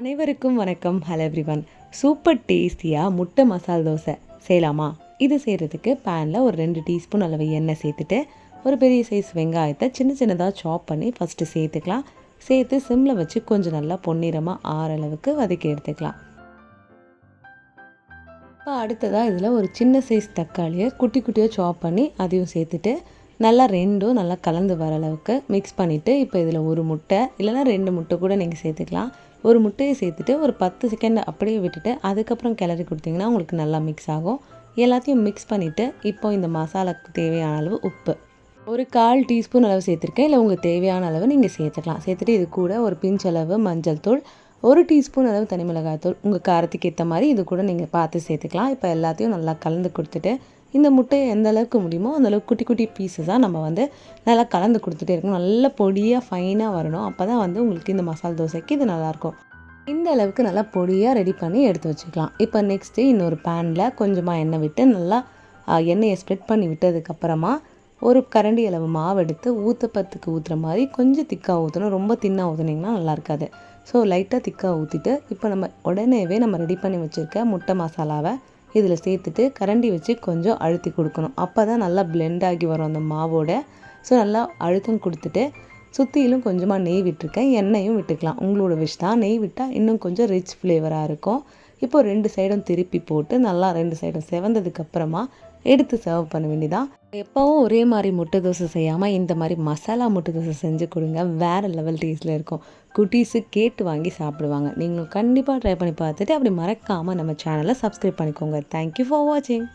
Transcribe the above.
அனைவருக்கும் வணக்கம். Hello everyone super டேஸ்டியாக முட்டை மசால் தோசை செய்யலாமா? இது செய்கிறதுக்கு பேனில் ஒரு ரெண்டு டீஸ்பூன் அளவு எண்ணெய் சேர்த்துட்டு ஒரு பெரிய சைஸ் வெங்காயத்தை சின்ன சின்னதாக சாப் பண்ணி ஃபஸ்ட்டு சேர்த்துக்கலாம். சேர்த்து சிம்மில் வச்சு கொஞ்சம் நல்லா பொன்னிறமாக ஆற அளவுக்கு வதக்கி எடுத்துக்கலாம். இப்போ அடுத்ததாக இதில் ஒரு சின்ன சைஸ் தக்காளியை குட்டி குட்டியாக சாப் பண்ணி அதையும் சேர்த்துட்டு நல்லா ரெண்டும் நல்லா கலந்து வர அளவுக்கு மிக்ஸ் பண்ணிவிட்டு இப்போ இதில் ஒரு முட்டை இல்லைனா ரெண்டு முட்டை கூட நீங்கள் சேர்த்துக்கலாம். ஒரு முட்டையை சேர்த்துட்டு ஒரு பத்து செகண்ட் அப்படியே விட்டுட்டு அதுக்கப்புறம் கிளறி கொடுத்தீங்கன்னா உங்களுக்கு நல்லா மிக்ஸ் ஆகும். எல்லாத்தையும் மிக்ஸ் பண்ணிவிட்டு இப்போ இந்த மசாலாக்கு தேவையான அளவு உப்பு. ஒரு கால் டீஸ்பூன் அளவு சேர்த்துருக்கேன். இல்லை உங்களுக்கு தேவையான அளவு நீங்கள் சேர்த்துக்கலாம். சேர்த்துட்டு இது கூட ஒரு பிஞ்ச் அளவு மஞ்சள் தூள் ஒரு டீஸ்பூன் அளவு தனி மிளகாய்த்தூள் உங்கள் காரத்துக்கு ஏற்ற மாதிரி இது கூட நீங்கள் பார்த்து சேர்த்துக்கலாம். இப்போ எல்லாத்தையும் நல்லா கலந்து கொடுத்துட்டு இந்த முட்டையை எந்த அளவுக்கு முடியுமோ அந்தளவுக்கு குட்டி குட்டி பீஸஸாக நம்ம வந்து நல்லா கலந்து கொடுத்துட்டே இருக்கணும். நல்ல பொடியாக ஃபைனாக வரணும். அப்போ தான் வந்து உங்களுக்கு இந்த மசாலா தோசைக்கு இது நல்லாயிருக்கும். இந்த அளவுக்கு நல்லா பொடியாக ரெடி பண்ணி எடுத்து வச்சுக்கலாம். இப்போ நெக்ஸ்ட்டு இன்னொரு பேனில் கொஞ்சமாக எண்ணெய் விட்டு நல்லா எண்ணெயை ஸ்ப்ரெட் பண்ணி விட்டதுக்கப்புறமா ஒரு கரண்டி அளவு மாவு எடுத்து ஊத்தப்பத்துக்கு ஊற்றுற மாதிரி கொஞ்சம் திக்காக ஊற்றணும் ரொம்ப தின்னாக ஊற்றுனீங்கன்னா நல்லா இருக்காது. ஸோ லைட்டாக திக்காக ஊற்றிட்டு இப்போ நம்ம உடனேவே நம்ம ரெடி பண்ணி வச்சுருக்க முட்டை மசாலாவை இதில் சேர்த்துட்டு கரண்டி வச்சு கொஞ்சம் அழுத்தி கொடுக்கணும். அப்போ தான் நல்லா பிளெண்ட் ஆகி வரும் அந்த மாவோட. ஸோ நல்லா அழுத்தம் கொடுத்துட்டு சுற்றிலும் கொஞ்சமாக நெய் விட்டுருக்கேன். எண்ணெயும் விட்டுக்கலாம். உங்களோட விஷ் தான். நெய் விட்டால் இன்னும் கொஞ்சம் ரிச் ஃப்ளேவராக இருக்கும். இப்போ ரெண்டு சைடும் திருப்பி போட்டு நல்லா ரெண்டு சைடும் செவந்ததுக்கப்புறமா எடுத்து சர்வ் பண்ண வேண்டியதான் எப்போவும் ஒரே மாதிரி முட்டை தோசை செய்யாமல் இந்த மாதிரி மசாலா முட்டை தோசை செஞ்சு கொடுங்க. வேறு லெவல் டேஸ்ட்டில் இருக்கும். குட்டீஸு கேட்டு வாங்கி சாப்பிடுவாங்க. நீங்களும் கண்டிப்பாக ட்ரை பண்ணி பார்த்துட்டு அப்படி மறக்காமல் நம்ம சேனலை சப்ஸ்கிரைப் பண்ணிக்கோங்க. தேங்க்யூ ஃபார் வாட்சிங்